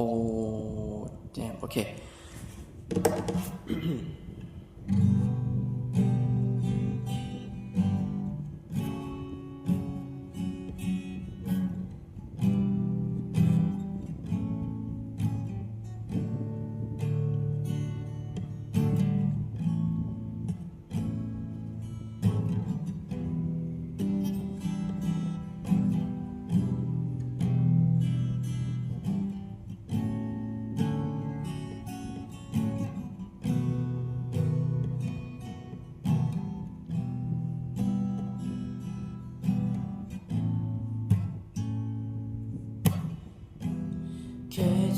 อ้แ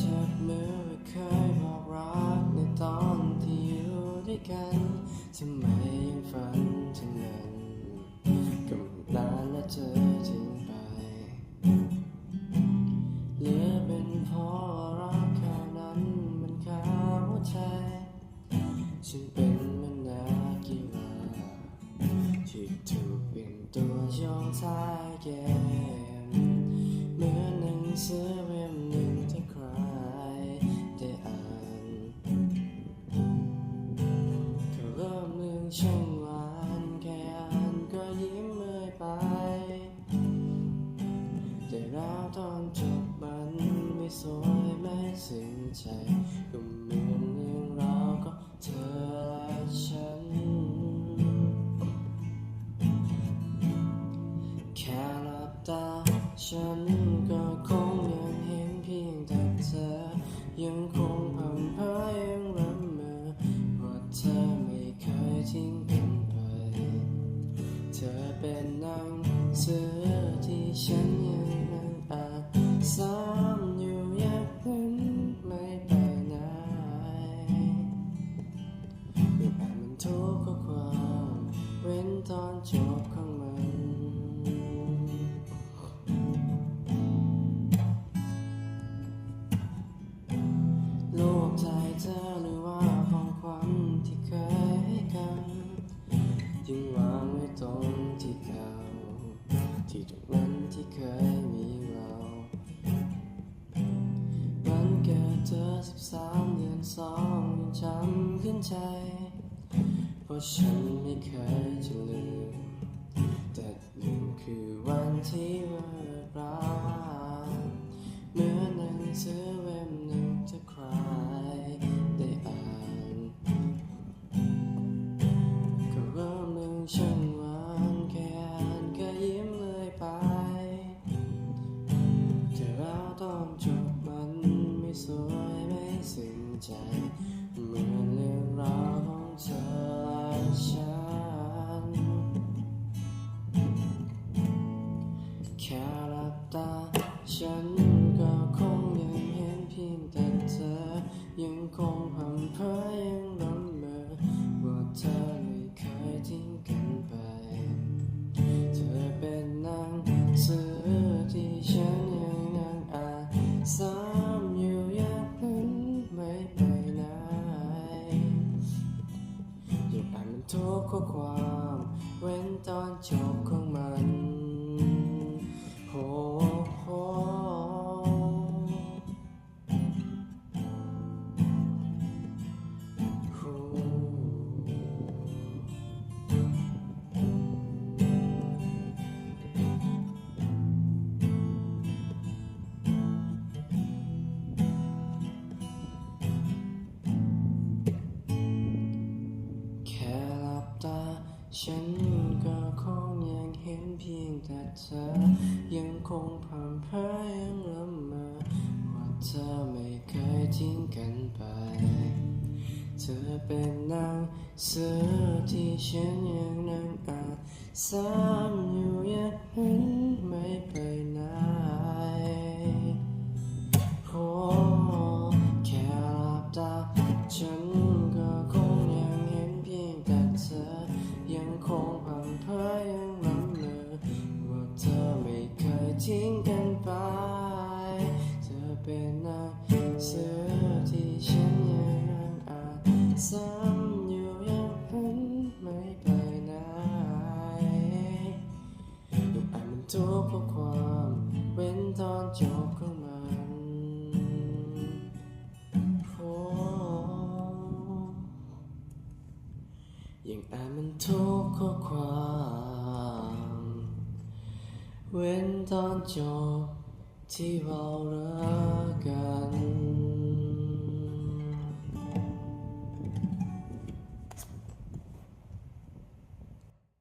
จับมือไม่เคยบอกรักในตอนที่อยู่ด้วยกันทำไมยังฝันถึงนั้นก็นานและเธอทิ้งไปเหลือเป็นเพราะรักแค่นั้นมันคาหัวใจฉันเป็นมันนักกีฬาที่ถูกเปลี่ยนตัวช่องท้ายเกมเหมือนหนังสือเล่ม สวยไม่ซึ้งใจก็เหมือนเรื่องราวก็เธอและฉัน แค่หลับตาฉัน เธอสิบสามเดือนสองยังจำขึ้นใจ เพราะฉันไม่เคยจะลืม แต่หนึ่งคือวันที่เลิกรา แค่หลับตา ฉันก็คงยังเห็นเพียงแต่เธอ ยังคงพังเพยยังละเมอว่าเธอไม่เคยทิ้งกันไป เธอเป็นหนังสือที่ฉันยังนั่งอ่านซ้ำอยู่อยางนั้นไม่ไปไหนอยากอ่านมันทุกข้อความ เว้นตอนจบ ฉันก็คงยังเห็นเพียงแต่เธอ ยังคงผ่านเพอยังละเมอว่าเธอไม่เคยทิ้งกันไป เธอเป็นนางเสือที่ฉันยังนั่งอ่านซ้ำอยู่อย่างนั้น กันไป เธอเป็นหนังสือที่ฉันยังอ่านซ้ำอยู่ยังพันไม่ไปไหนยังอ่านมันทุกข้อความเว้นตอนจบของมันโอ้ยังอ่านมันทุกข้อความ เว้นตอนจบที่เรารักกัน